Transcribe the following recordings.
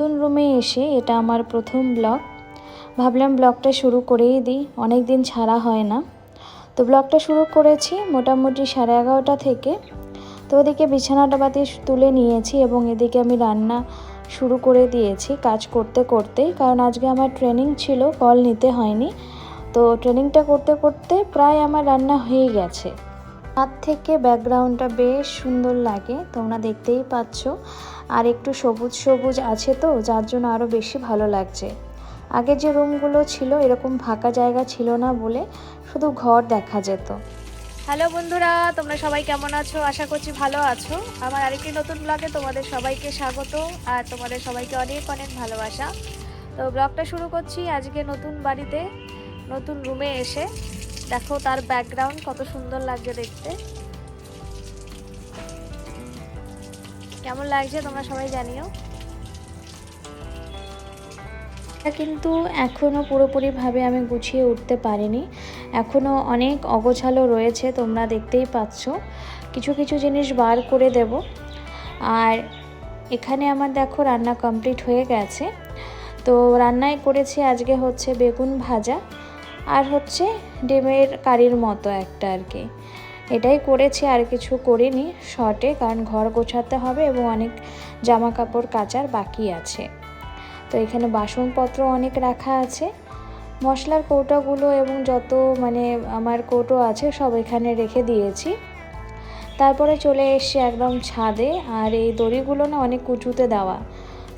নতুন রুমে এসে এটা আমার প্রথম ব্লগ। ভাবলাম ব্লগটা শুরু করেই দিই অনেক দিন ছাড়া হয় না। তো ব্লগটা শুরু করেছি মোটামুটি সাড়ে এগারোটা থেকে। তো ওদিকে বিছানাটা বাতি তুলে নিয়েছি এবং এদিকে আমি রান্না শুরু করে দিয়েছি কাজ করতে করতে কারণ আজকে আমার ট্রেনিং ছিল, কল নিতে হয়নি। তো ট্রেনিংটা করতে করতে প্রায় আমার রান্না হয়ে গেছে। হাত থেকে ব্যাকগ্রাউন্ডটা বেশ সুন্দর লাগে, তোমরা দেখতেই পাচ্ছ। আর একটু সবুজ সবুজ আছে তো, যার জন্য আরও বেশি ভালো লাগছে। আগে যে রুমগুলো ছিল এরকম ফাঁকা জায়গা ছিল না বলে শুধু ঘর দেখা যেত। হ্যালো বন্ধুরা, তোমরা সবাই কেমন আছো? আশা করছি ভালো আছো। আমার আরেকটি নতুন ব্লগে তোমাদের সবাইকে স্বাগত, আর তোমাদের সবাইকে অনেক অনেক ভালোবাসা। তো ব্লগটা শুরু করছি আজকে নতুন বাড়িতে, নতুন রুমে এসে। দেখো তার ব্যাকগ্রাউন্ড কত সুন্দর লাগছে দেখতে। কেমন লাগছে তোমরা সবাই জানিও। কিন্তু এখনও পুরোপুরিভাবে আমি গুছিয়ে উঠতে পারিনি। এখনও অনেক অগোছালো রয়েছে, তোমরা দেখতেই পাচ্ছ। কিছু কিছু জিনিস বার করে দেব। আর এখানে আমার দেখো রান্না কমপ্লিট হয়ে গেছে। তো রান্নায় করেছি আজকে হচ্ছে বেগুন ভাজা। আর হচ্ছে ডিমের কারির মতো একটা আর কি। এটাই করেছি, আর কিছু করিনি শর্টে কারণ ঘর গোছাতে হবে এবং অনেক জামা কাপড় কাচার বাকি আছে। তো এখানে বাসনপত্র অনেক রাখা আছে। মশলার কৌটোগুলো এবং যত মানে আমার কৌটো আছে সব এখানে রেখে দিয়েছি। তারপরে চলে এসছি একদম ছাদে, আর এই দড়িগুলো না অনেক উঁচুতে দেওয়া।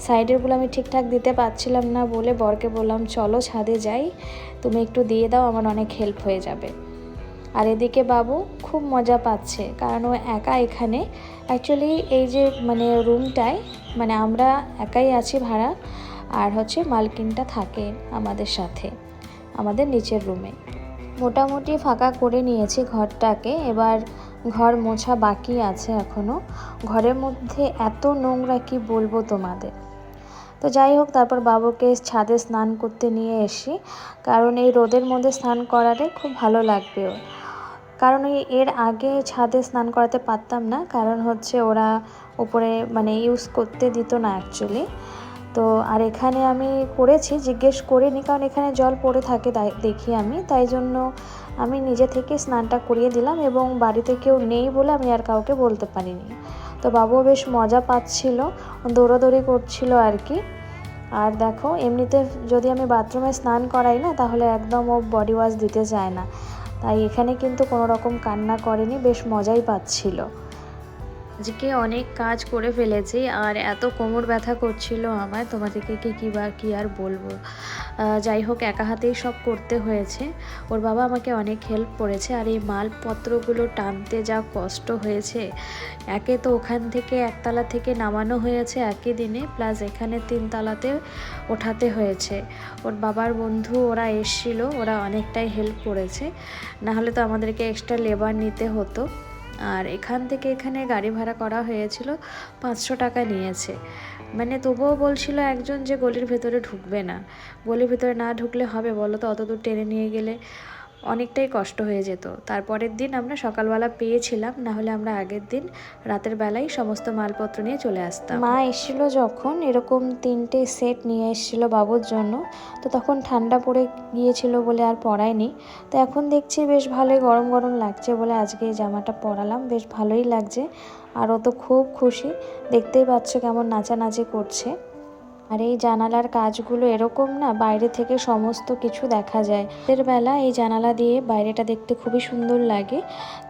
সাইডেরগুলো আমি ঠিকঠাক দিতে পারছিলাম না বলে বরকে বললাম, চলো ছাদে যাই, তুমি একটু দিয়ে দাও, আমার অনেক হেল্প হয়ে যাবে। আর এদিকে বাবু খুব মজা পাচ্ছে, কারণ ও একা এখানে। অ্যাকচুয়ালি এই যে মানে রুমটায় মানে আমরা একাই আছি ভাড়া, আর হচ্ছে মালকিনটা থাকে আমাদের সাথে, আমাদের নিচের রুমে মোটামুটি ফাঁকা করে নিয়েছি ঘরটাকে, এবার ঘর মোছা বাকি আছে এখনও ঘরের মধ্যে এত নোংরা কি বলব তোমাদের? তো যাই হোক, তারপর বাবুকে ছাদে স্নান করতে নিয়ে এসি। কারণ এই রোদের মধ্যে স্নান করাটা খুব ভালো লাগবে কারণ ওই এর আগে ছাদে স্নান করাতে পারতাম না, কারণ হচ্ছে ওরা উপরে মানে ইউজ করতে দিত না অ্যাকচুয়ালি তো আর এখানে আমি করেছি, জিজ্ঞেস করিনি, কারণ এখানে জল পড়ে থাকে দেখি আমি। তাই জন্য আমি নিজে থেকে স্নানটা করিয়ে দিলাম এবং বাড়িতে কেউ নেই বলে আমি আর কাউকে বলতে পারিনি। তো বাবু বেশ মজা পাচ্ছিল, দৌড়াদৌড়ি করছিল আর কি। আর দেখো, এমনিতে যদি আমি বাথরুমে স্নান করাই না, তাহলে একদম ও বডি ওয়াশ দিতে চায় না। তাই এখানে কিন্তু কোনো রকম কান্না করেনি, বেশ মজাই পাচ্ছিল। আজকে অনেক কাজ করে ফেলেছি আর এত কোমর ব্যথা করছিল আমার তোমাদেরকে কি, কী বা কী আর বলব? যাই হোক, একা হাতেই সব করতে হয়েছে। ওর বাবা আমাকে অনেক হেল্প করেছে আর এই মালপত্রগুলো টানতে যা কষ্ট হয়েছে, একে তো ওখান থেকে একতলা থেকে নামানো হয়েছে একই দিনে প্লাস এখানে তিনতলাতে ওঠাতে হয়েছে। ওর বাবার বন্ধু ওরা এসছিল, ওরা অনেকটাই হেল্প করেছে। না হলে তো আমাদেরকে এক্সট্রা লেবার নিতে হতো। আর এখান থেকে এখানে গাড়ি ভাড়া করা হয়েছিল পাঁচশো টাকা নিয়েছে। মানে তবুও বলছিল একজন যে গলির ভেতরে ঢুকবে না। গলির ভেতরে না ঢুকলে হবে বলো তো? অত দূর টেনে নিয়ে গেলে অনেকটাই কষ্ট হয়ে যেত। তারপরের দিন আমরা সকালবেলা পেয়েছিলাম না হলে আমরা আগের দিন রাতের বেলায় সমস্ত মালপত্র নিয়ে চলে আসতাম। মা এসেছিল যখন এরকম তিনটে সেট নিয়ে এসেছিল বাবুর জন্য, তো তখন ঠান্ডা পড়ে গিয়েছিল বলে আর পরায়নি তো এখন দেখছি বেশ ভালোই গরম গরম লাগছে বলে আজকে এই জামাটা পরালাম, বেশ ভালোই লাগছে। আর ও তো খুব খুশি। দেখতেই পাচ্ছ কেমন নাচানাচি করছে। আর এই জানালার কাজগুলো এরকম না, বাইরে থেকে সমস্ত কিছু দেখা যায়। রাতের বেলা এই জানালা দিয়ে বাইরেটা দেখতে খুবই সুন্দর লাগে,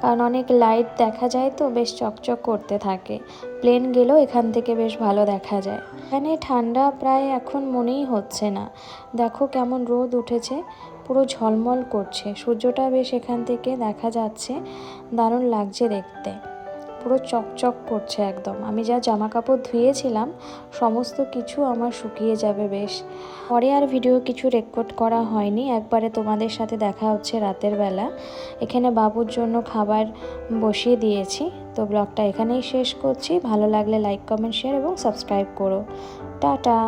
কারণ অনেক লাইট দেখা যায় তো, বেশ চকচক করতে থাকে। প্লেন গেলেও এখান থেকে বেশ ভালো দেখা যায়। এখানে ঠান্ডা প্রায় এখন মনেই হচ্ছে না। দেখো কেমন রোদ উঠেছে, পুরো ঝলমল করছে। সূর্যটা বেশ এখান থেকে দেখা যাচ্ছে, দারুণ লাগছে দেখতে। পুরো চকচক করছে একদম। আমি যা জামা কাপড় ধুয়েছিলাম, সমস্ত কিছু আমার শুকিয়ে যাবে বেশ। পরে আর ভিডিও কিছু রেকর্ড করা হয়নি। একবারে তোমাদের সাথে দেখা হচ্ছে রাতের বেলা। এখানে বাবুর জন্য খাবার বসিয়ে দিয়েছি। তো ব্লগটা এখানেই শেষ করছি। ভালো লাগলে লাইক কমেন্ট শেয়ার এবং সাবস্ক্রাইব করো। টাটা!